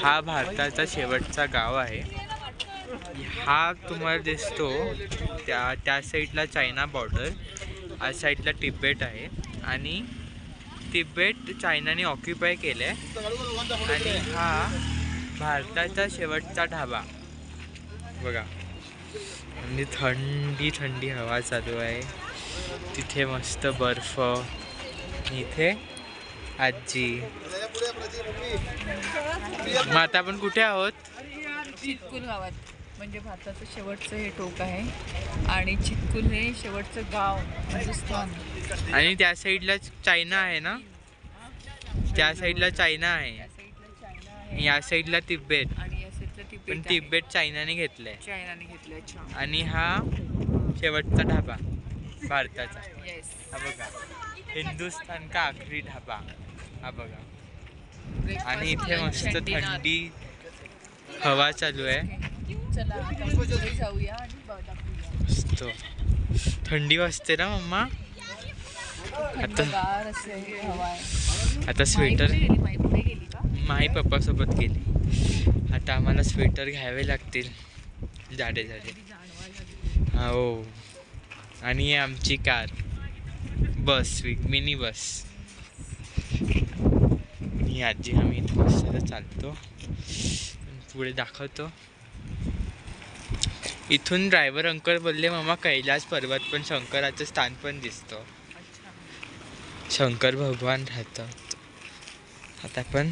हा भारताचा शेवटचा गाव आहे. हा तुम्हाला दिसतो त्या त्या साईडला चायना बॉर्डर या साईडला तिबेट आहे. आणि तिबेट चायनाने ऑक्युपाय केलं आहे आणि हा भारताचा शेवटचा ढाबा. बघा. आणि थंडी थंडी हवा चालू आहे. तिथे मस्त बर्फ. इथे आजी. मग आता आपण कुठे आहोत? चितकुल गावात. म्हणजे भारताचं शेवटचं हे टोक आहे. आणि चितकुल हे शेवटचं गाव हिंदुस्थान आणि त्या साईडला चायना आहे ना? त्या साईडला चायना आहे. या साईडला चायना आणि या साईडला तिबेट आणि या साईडला तिबेट पण आहे. चायनाने घेतलंय. चायनाने घेतलं अच्छा आणि हा शेवटचा ढाबा भारताचा. येस हा बघा. हिंदुस्थान का आखरी ढाबा. हा बघा. आणि इथे मस्त थंडी हवा चालू आहे. आता. मस्त. थंडी वाजते ना मम्मा? आहे. आता स्वेटर माई पप्पासोबत गेली. आता आम्हाला स्वेटर घ्यावे लागतील. जाडे जाडे. हो. आणि आमची कार. बस मिनी बस. आजी आम्ही मस्त चालतो. पुढे दाखवतो. इथून ड्रायव्हर अंकल बोलले मामा कैलास पर्वत पण शंकराचं स्थान पण दिसतं. शंकर भगवान राहतात. आता पण